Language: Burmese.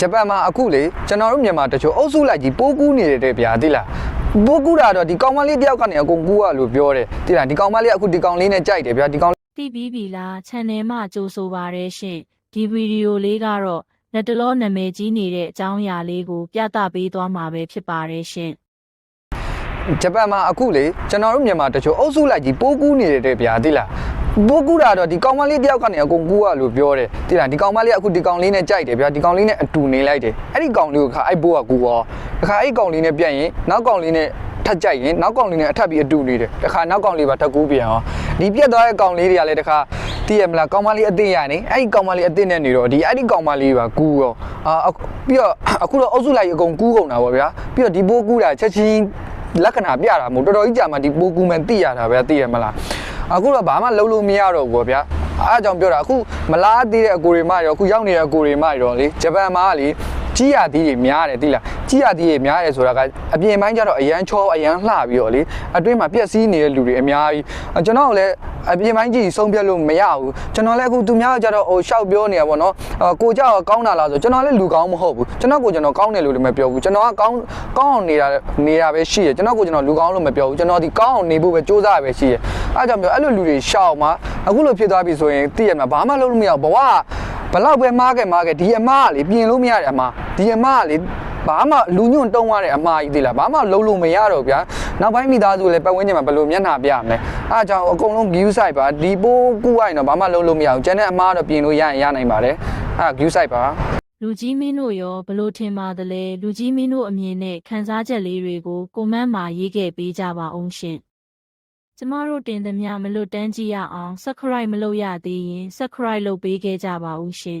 ဂျပန်မှာအခုလေကျွန်တော်တို့မြန်မာတချို့အုပ်စုလိုက်ကြီးပိုးကူးနေတယ်တဲ့ဗျာသိလားပိုးကူးတာတော့ဒီကောင်မလေးတယောက်ကနေအကုန်ကူးရလို့ပြောတယ်သိလားဒီကောင်မလေးကအခုဒီကောင်လေးနဲ့ကြိုက်တယ်ဗျာဒီကောင်တိပြီးပြီလား channel မှာကြိုဆိုပါရရှင်ဒီဗီဒီယိုလေးကတော့လက်တလောနာမည်ကြီးနေတဲ့အကြောင်းအရာလေးကိုပြသပေးသွားမှာပဲဖြစ်ပါတယ်ရှင်ဂျပန်မှာအခုလေကျွန်တော်တို့မြန်မာတချို့အုပ်စုလိုက်ကြီးပိုးကူးနေတယ်တဲ့ဗျာသိလား ပိုးကူးတာတော့ဒီကောင်မလေးတယောက်ကနေအကုန်ကူးရလို့ပြောတယ်သိလားဒီကောင်မလေးကအခုဒီကောင်လေးနဲ့ကြိုက်တယ်ဗျာဒီကောင်လေးနဲ့အတူနေလိုက်တယ်အဲ့ဒီကောင်လေးကိုခါအဲ့ဘိုးကကူရောတခါအဲ့ကောင်လေးနဲ့ပြတ်ရင်နောက်ကောင်လေးနဲ့ထပ်ကြိုက်ရင်နောက်ကောင်လေးနဲ့အထပ်ပြီးအတူနေတယ်တခါနောက်ကောင်လေးပါထပ်ကူးပြန်ရောဒီပြတ်သွားတဲ့ကောင်လေးတွေကလည်းတခါတည်ရမလားကောင်မလေးအသိရနေအဲ့ဒီကောင်မလေးအသိနဲ့နေတော့ဒီအဲ့ဒီကောင်မလေးပါကူရောအာအခုပြီးတော့အခုတော့အုပ်စုလိုက်အကုန်ကူးကုန်တာပေါ့ဗျာပြီးတော့ဒီဘိုးကူးတာချက်ချင်းလက္ခဏာပြတာမဟုတ်တော်တော်ကြီးကြာမှဒီပိုကူမန်သိရတာပဲသိရမလား အခုတော့ဘာမှလုံးလို့မရတော့ဘူးပေါ့ဗျာအားကြောင့်ပြောတာအခုမလားသေးတဲ့အကိုတွေမှရောအခုရောက်နေတဲ့အကိုတွေမှရောလေဂျပန်မှာကလေကြီးရသီးတွေများတယ်သိလားကြီးရသီးတွေများတယ်ဆိုတာကအပြင်ပိုင်းကျတော့အရန်ချောအရန်လှပြီးတော့လေအတွင်းမှာပြက်စီးနေတဲ့လူတွေအများကြီးအဲ့ကျွန်တော်ကလည်းအပြင်ပိုင်းကြီးဆုံးဖြတ်လို့မရဘူးကျွန်တော်လည်းအခုသူများကကြတော့ဟိုရှောက်ပြောနေတာပေါ့နော်အော်ကိုကြောက်ကောင်းတာလားဆိုကျွန်တော်လည်းလူကောင်းမဟုတ်ဘူးကျွန်တော်ကိုကျွန်တော်ကောင်းတယ်လို့လည်းမပြောဘူးကျွန်တော်ကကောင်းကောင်းအောင်နေတာနေတာပဲရှိတယ်ကျွန်တော်ကိုကျွန်တော်လူကောင်းလို့မပြောဘူးကျွန်တော်ဒီကောင်းအောင်နေဖို့ပဲစူးစမ်းရပဲရှိတယ် အဲကြောင့်ပြောအဲ့လိုလူတွေရှောက်မှာအခုလိုဖြစ်သွားပြီဆိုရင်သိရမှာဘာမှလုပ်လို့မရဘူးဘဝကဘလောက်ပဲမားခဲ့မားခဲ့ဒီအမားကလေပြင်လို့မရတဲ့အမားဒီအမားကလေဘာမှလူညွန့်တုံးရတဲ့အမားကြီးသိလားဘာမှလုံးလို့မရတော့ဗျာနောက်ပိုင်းမိသားစုလည်းပတ်ဝန်းကျင်မှာဘယ်လိုမျက်နှာပြမလဲအဲကြောင့်အကုန်လုံး view site ပါဒီပိုးကူရရင်တော့ဘာမှလုံးလို့မရဘူးကျန်တဲ့အမားတော့ပြင်လို့ရရင်ရနိုင်ပါတယ်အဲ view site ပါလူကြီးမင်းတို့ရောဘလို့ထင်ပါသလဲလူကြီးမင်းတို့အမြင်နဲ့ခန်းစားချက်လေးတွေကိုကွန်မန့်မှာရေးခဲ့ပေးကြပါအောင်ရှင် ကျမတို့တင်သမျှမလွတ်တမ်းကြည့်ရအောင် subscribe မလုပ်ရသေးရင် subscribe လုပ်ပေးခဲ့ကြပါဦးရှင်